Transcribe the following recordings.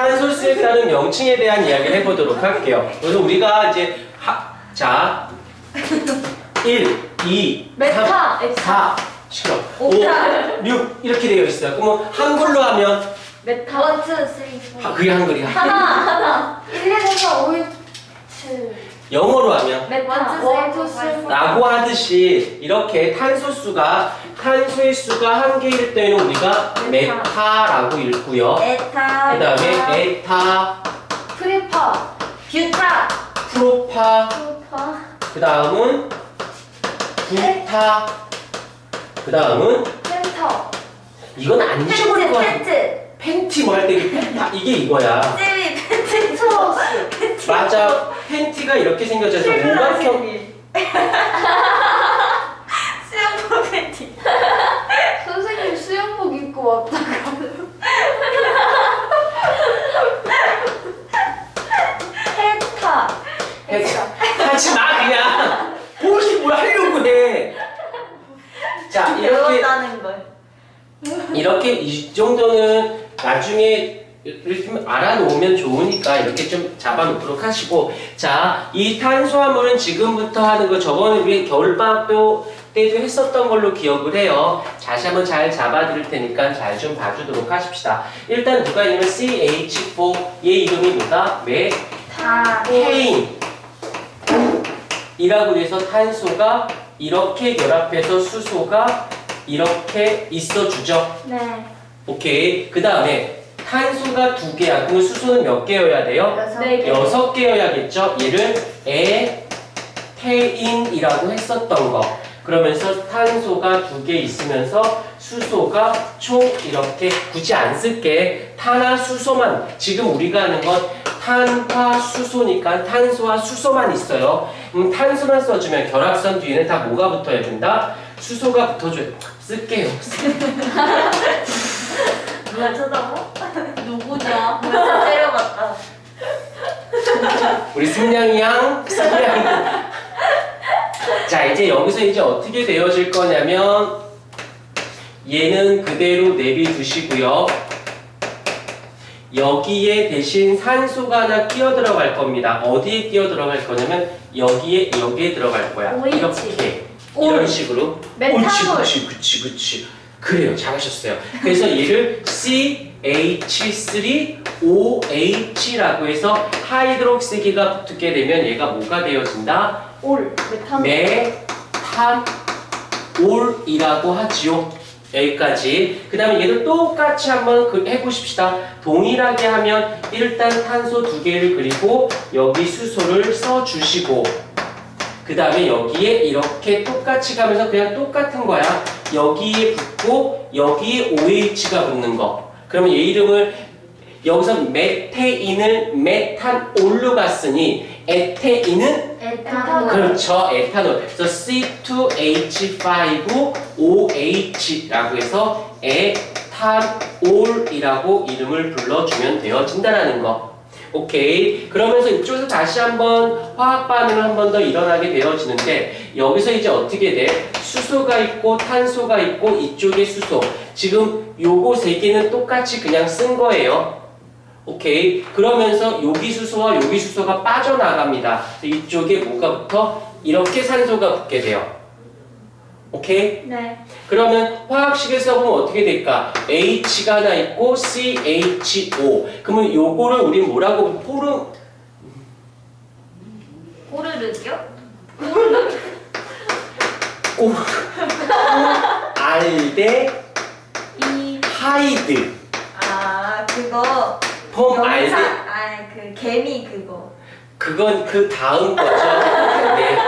탄소수에 따른 명칭에 대한 이야기를 해보도록 할게요. 그래서 우리가 이제 하, 자 1, 2, 메타, 3, 엑사. 4, 싫어. 5, 옥타. 6 이렇게 되어 있어요. 그러면 한글로 하면 메타. 원, 투, 쓰리, 포. 아, 그게 한글이야. 하나, 하나. 1, 2, 3, 4, 5, 6, 7. 영어로 하면 메타. 원, 투, 쓰리, 포. 라고 하듯이 이렇게 탄소수가 탄소의 수가 한 개일 때는 우리가 메타. 메타라고 읽고요. 에타. 그 다음에 에타, 프리파. 뷰타. 프로파, 프로파. 그 다음은 부타, 그 다음은 펜터. 이건 안 펜트, 잊어버릴 거야. 펜트. 팬티 뭐 할때 이게 펜타 이게 이거야. 찌리, 펜트. 초 스. 맞아. 팬티가 이렇게 생겨져서 오각형 수영복 팬티. 선생님 수영복 입고 왔다가. 펜타. 하지 마 그냥. 혹시 뭘 하려고 해. 자 이렇게 배웠다는 걸. 이렇게 이 정도는 나중에 이렇게 알아놓으면 좋으니까 이렇게 좀 잡아놓도록 하시고 자 이 탄수화물은 지금부터 하는 거 저번에 우리 겨울방학도 때도 했었던 걸로 기억을 해요 다시 한번 잘 잡아드릴 테니까 잘 좀 봐주도록 하십시다 일단 누가 있냐면 CH4 얘 이름이 뭐다? 다. 메테인 이라고 돼서 탄소가 이렇게 결합해서 수소가 이렇게 있어주죠 네. 오케이. 그 다음에 탄소가 두 개야. 그럼 수소는 몇 개여야 돼요? 여섯. 네 개. 여섯 개여야겠죠? 얘를 에테인이라고 했었던 거. 그러면서 탄소가 두 개 있으면서 수소가 총 이렇게 굳이 안 쓸게. 탄화 수소만. 지금 우리가 하는 건 탄화 수소니까 탄소와 수소만 있어요. 음, 탄소만 써주면 결합선 뒤에는 다 뭐가 붙어야 된다? 수소가 붙어줘야 쓸게요. 누가 쳐다보? 누가 때려봤다. 우리 승냥이 양, 승냥이. 자, 이제 여기서 이제 어떻게 되어질 거냐면, 얘는 그대로 내비두시고요. 여기에 대신 산소가 하나 끼어 들어갈 겁니다. 어디에 끼어 들어갈 거냐면, 여기에, 여기에 들어갈 거야. OH. 이렇게. 올. 이런 식으로. 메탄올. 그치, 그치, 그치, 그치. 그래요. 잘하셨어요. 그래서 얘를 CH3OH라고 해서 하이드록시기가 붙게 되면 얘가 뭐가 되어진다? 올. 메탄올. 메탄 올이라고 하지요. 여기까지. 그 다음에 얘도 똑같이 한번 그- 해보십시다. 동일하게 하면 일단 탄소 두 개를 그리고 여기 수소를 써주시고 그 다음에 여기에 이렇게 똑같이 가면서 그냥 똑같은 거야. 여기에 붙고 여기에 OH가 붙는 거. 그러면 얘 이름을 여기서 메테인을 메탄올로 갔으니 에테인은 에탄올. 그렇죠. 에탄올. 그래서 C2H5OH라고 해서 에탄올이라고 이름을 불러주면 되어진다라는 거. 오케이. 그러면서 이쪽에서 다시 한번 화학 반응을 한 번 더 일어나게 되어지는데 여기서 이제 어떻게 돼? 수소가 있고 탄소가 있고 이쪽에 수소. 지금 요거 세 개는 똑같이 그냥 쓴 거예요. 오케이. 그러면서 여기 수소와 여기 수소가 빠져나갑니다. 이쪽에 뭐가 붙어? 이렇게 산소가 붙게 돼요. 오케이? 네. 그러면 화학식에서 보면 어떻게 될까? H가 하나 있고 CHO. 그러면 요거를 우리 뭐라고 포름 꼬르륵이요? 꼬 알데 이. 하이드. 아, 그거. 폼 알데 아, 그 개미 그거. 그건 그 다음 거죠. 네.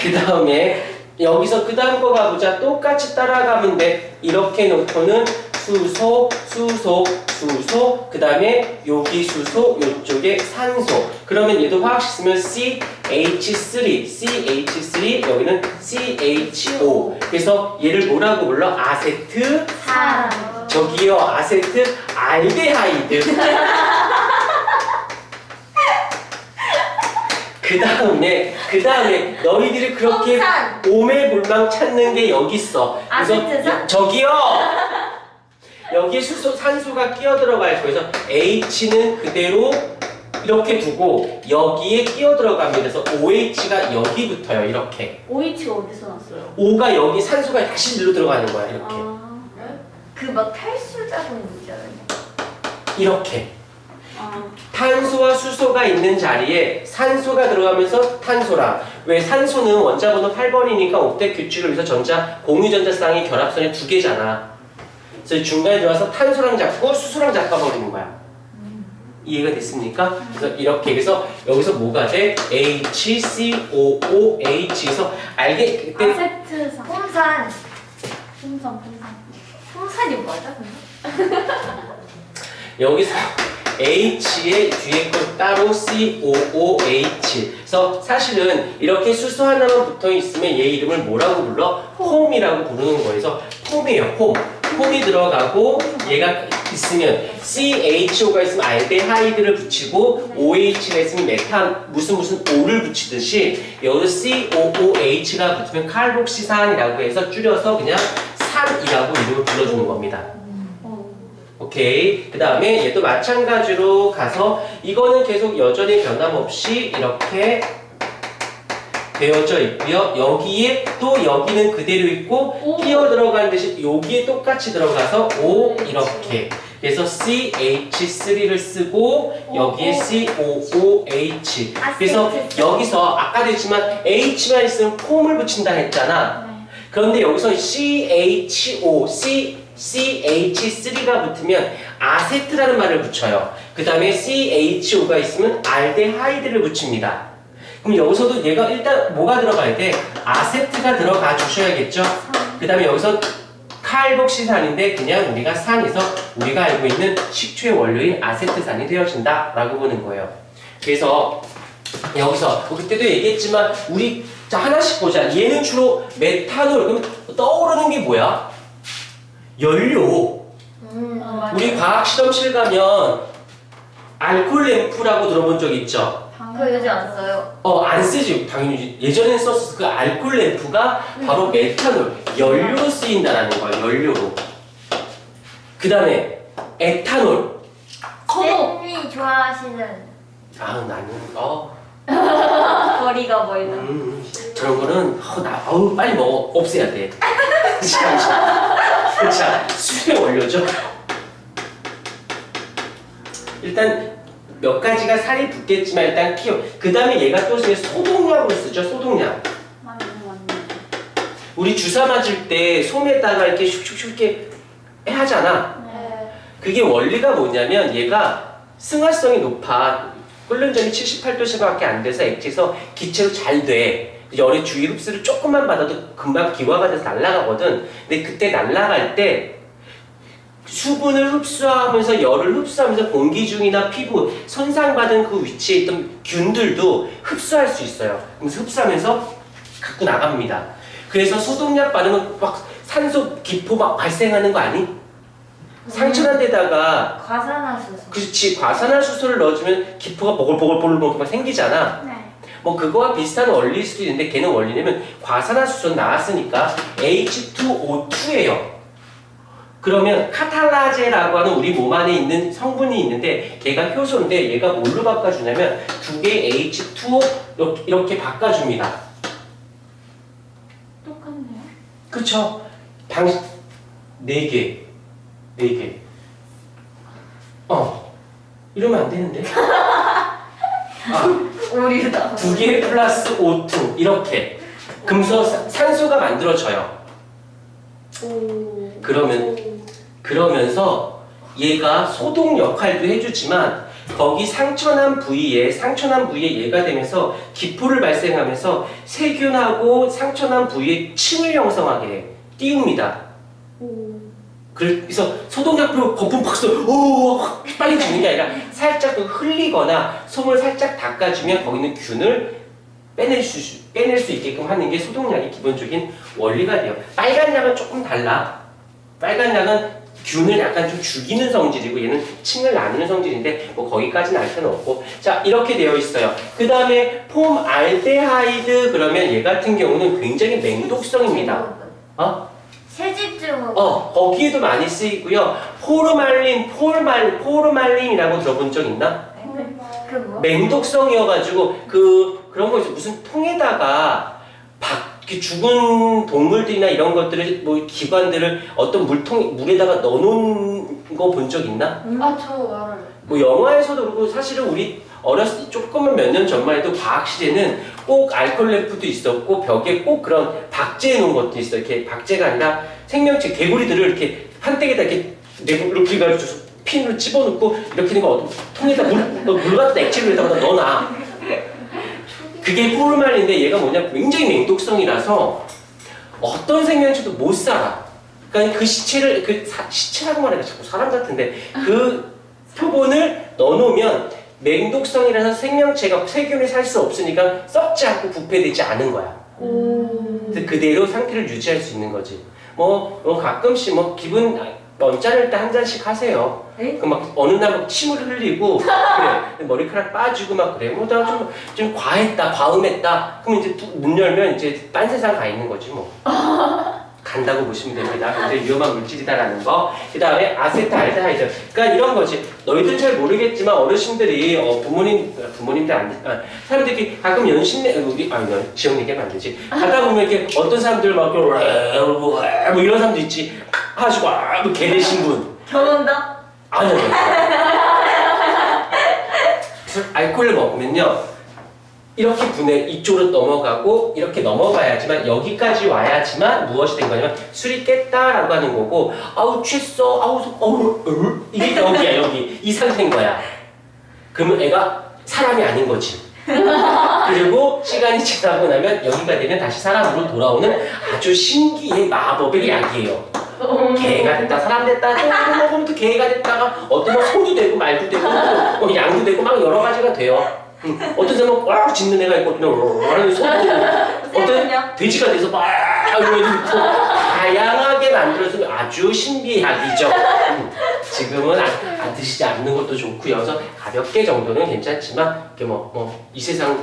그 다음에 여기서 그 다음 거 가보자. 똑같이 따라가면 돼. 이렇게 놓고는 수소, 수소, 수소, 그 다음에 여기 수소, 요쪽에 산소. 그러면 얘도 화학식 쓰면 CH3, CH3, 여기는 CHO. 그래서 얘를 뭐라고 불러? 아세트, 산. 저기요, 아세트 알데하이드. 그 다음에, 그 다음에 너희들이 그렇게. 오매불망 찾는 게 여기 있어. 그래서 아세트산? 여- 저기요! 여기에 수소, 산소가 끼어 들어갈 거예요. 그래서 H는 그대로 이렇게 두고 여기에 끼어 들어갑니다. 그래서 OH가 여기 붙어요. 이렇게. OH가 어디서 났어요? O가 여기 산소가 다시 일로 들어가는 거야. 이렇게. 아, 그 막 탈수 자국 있잖아요. 이렇게. 아, 탄소와 수소가 있는 자리에 산소가 들어가면서 탄소라. 왜 산소는 원자번호 8번이니까 옥텟 규칙을 위해서 전자 공유전자 쌍이 결합선이 두 개잖아. 그래서 중간에 들어와서 탄소랑 잡고 수소랑 잡아버리는 거야. 이해가 됐습니까? 그래서 이렇게 그래서 여기서 뭐가 돼? HCOOH에서 알게 그때 아세트산. 홍산. 풍선, 풍선. 맞아 근데? 여기서 H의 뒤에 거 따로 COOH. 그래서 사실은 이렇게 수소 하나만 붙어 있으면 얘 이름을 뭐라고 불러? 폼이라고 부르는. 그래서 폼이에요. 폼. 폼이 들어가고 얘가 있으면 CHO가 있으면 알데하이드를 붙이고 OH가 있으면 메탄 무슨 무슨 O를 붙이듯이 여기서 COOH가 붙으면 칼복시산이라고 해서 줄여서 그냥 산이라고 이름을 불러주는 겁니다. 어. 오케이. 그 다음에 얘도 마찬가지로 가서 이거는 계속 여전히 변함없이 이렇게 되어져 있고요. 여기에 또 여기는 그대로 있고 오. 끼어 들어가는 대신 여기에 똑같이 들어가서 O 이렇게. 그래서 CH3를 쓰고 여기에 COOH. 그래서 아세트. 여기서 아까도 했지만 H만 있으면 폼을 붙인다 했잖아. 네. 그런데 여기서 CHO, C, CH3가 붙으면 아세트라는 말을 붙여요. 그 다음에 CHO가 있으면 알데하이드를 붙입니다. 그럼 여기서도 얘가 일단 뭐가 들어가야 돼? 아세트가 들어가 주셔야겠죠? 그 다음에 여기서 칼복시산인데 그냥 우리가 산에서 우리가 알고 있는 식초의 원료인 아세트산이 되어진다 라고 보는 거예요. 그래서 여기서 뭐 그때도 얘기했지만 우리 자 하나씩 보자. 얘는 주로 메탄올 그러면 떠오르는 게 뭐야? 연료. 음. 어. 우리 과학 실험실 가면 알콜 램프라고 들어본 적 있죠? 요즘 안 써요. 어 안 쓰지 당연히 예전엔 썼어 그 알콜 램프가 바로 메탄올 연료로 쓰인다라는 거야 연료로. 그 다음에 에탄올. 쌤이 좋아하시는 아 나는 어 거리가 멀다. 음, 저런 거는 어, 나 어우 빨리 먹어 없애야 돼. 자, 수에 올려줘. 일단 몇 가지가 살이 붙겠지만 일단 키워. 그 다음에 얘가 또 이제 소독약으로 쓰죠 소독약. 맞네, 맞네. 우리 주사 맞을 때 솜에다가 이렇게 슉슉슉 이렇게 하잖아. 네. 그게 원리가 뭐냐면 얘가 승화성이 높아. 끓는 점이 78도씨밖에 안 돼서 액체에서 기체로 잘 돼. 열의 주위 흡수를 조금만 받아도 금방 기화가 돼서 날아가거든. 근데 그때 날아갈 때 수분을 흡수하면서 열을 흡수하면서 공기 중이나 피부 손상받은 그 위치에 있던 균들도 흡수할 수 있어요. 그래서 흡수하면서 갖고 나갑니다. 그래서 소독약 바르면 막 산소 기포 막 발생하는 거 아니? 상처난 데다가 과산화수소. 그렇지 과산화수소를 넣어주면 기포가 보글보글보글 막 생기잖아. 네. 뭐 그거와 비슷한 원리일 수도 있는데 걔는 원리냐면 과산화수소 나왔으니까 H2O2예요. 그러면 카탈라제라고 하는 우리 몸 안에 있는 성분이 있는데 걔가 효소인데 얘가 뭘로 바꿔주냐면 두 개의 H2O 이렇게, 이렇게 바꿔줍니다. 똑같네요. 그쵸? 당, 네 개. 네 개. 어. 이러면 안 되는데? 아, 오류다. 두 개 플러스 O2. 이렇게. 금소, 사- 산소가 만들어져요. 오. 그러면- 오. 그러면서 얘가 소독 역할도 해주지만 거기 상처난 부위에 상처난 부위에 얘가 되면서 기포를 발생하면서 세균하고 상처난 부위에 침을 형성하게 해 띄웁니다. 오. 그래서 소독약으로 거품 팍 써, 오, 확 빨리 주는 게 아니라 살짝 그 흘리거나 솜을 살짝 닦아주면 거기 있는 균을 빼낼 수, 빼낼 수 있게끔 하는 게 소독약의 기본적인 원리가 돼요. 빨간 약은 조금 달라. 빨간 약은 균을 약간 좀 죽이는 성질이고 얘는 침을 나누는 성질인데 뭐 거기까지는 알 필요는 없고 자 이렇게 되어 있어요. 그 다음에 폼 알데하이드 그러면 얘 같은 경우는 굉장히 맹독성입니다. 어? 새집 증후군. 어, 거기에도 많이 쓰이고요. 포르말린, 폴말, 포르말린이라고 들어본 적 있나? 그 뭐? 맹독성이어가지고 그 그런 거 있어 무슨 통에다가 박 죽은 동물들이나 이런 것들을 뭐 기관들을 어떤 물통 물에다가 넣어놓은 거 본 적 있나? 아저 알아요. 뭐 영화에서도 그렇고 사실은 우리 어렸을 때 조금은 몇 년 전만 해도 과학 시대는 꼭 알콜 램프도 있었고 벽에 꼭 그런 박제해 놓은 것도 있어. 이렇게 박제가 아니라 생명체 개구리들을 이렇게 판때기에다 이렇게 이렇게 가지고 핀으로 집어넣고 이렇게 된거 어떤 통에다 물, 물 같은 액체를 에다가 넣어놔. 그게 포르말인데 얘가 뭐냐 굉장히 맹독성이라서 어떤 생명체도 못 살아. 그러니까 그 시체를 그 사- 시체라고 말하니까 자꾸 사람 같은데 그 표본을 넣어놓으면 맹독성이라서 생명체가 세균이 살 수 없으니까 썩지 않고 부패되지 않은 거야. 오. 그래서 그대로 상태를 유지할 수 있는 거지. 뭐, 뭐 가끔씩 뭐 기분 언짢을 때 한 잔씩 하세요. 에? 그막 어느 날 막 침을 흘리고 그래 머리카락 빠지고 막 그래. 뭐나좀 좀 과했다, 과음했다. 그럼 이제 뚜- 문 열면 이제 딴 세상 가 있는 거지 뭐. 간다고 보시면 됩니다. 굉장히 위험한 물질이다라는 거. 그 다음에 아세트알데하이드. 그러니까 이런 거지. 너희들 잘 모르겠지만 어르신들이 어, 부모님 부모님들 안 아, 사람들이 가끔 연신내 우리 아 이거 지역 얘기하면 안 되지. 가다 보면 이렇게 어떤 사람들 막 이렇게 뭐 이런 사람도 있지. 하시고 아, 뭐 개내신 분. 결혼다? 아니요. 술 알코올을 먹으면요. 이렇게 분해 이쪽으로 넘어가고 이렇게 넘어가야지만 여기까지 와야지만 무엇이 된 거냐면 술이 깼다라고 하는 거고 아우 취했어. 아우 속- 어우 으? 이게 여기야 여기. 이 상태인 거야. 그러면 애가 사람이 아닌 거지. 그리고 시간이 지나고 나면 여기가 되면 다시 사람으로 돌아오는 아주 신기의 마법의 약이에요. 개가 됐다 사람 됐다. 또 먹으면 또 개가 됐다가 어떤 건 소도 되고 말도 되고 또뭐 양도 되고 막 여러 가지가 돼요. 음, 어떤 사람은 꽉 짖는 애가 있거든요. 하는 소도 되고 어떤? 돼지가 돼서 막 이러고 또 다양하게 만들어서 아주 신비약이죠. 음, 지금은 안, 안 드시지 않는 것도 좋고요. 그래서 가볍게 정도는 괜찮지만 이렇게 뭐 뭐 이 세상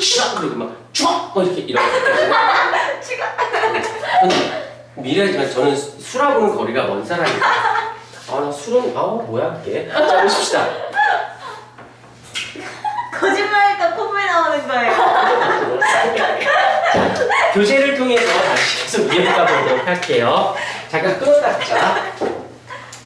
슈악 그리고 막 쭈악 뭐 이렇게 이렇게 미래지만 저는 술하고는 거리가 먼 사람이에요. 아, 나 술은, 아, 뭐야, 그게. 자, 보십시다. 거짓말하니까 콧물 나오는 거예요. 교재를 통해서 다시 계속 이어가 보도록 할게요. 잠깐 끊었다 하자.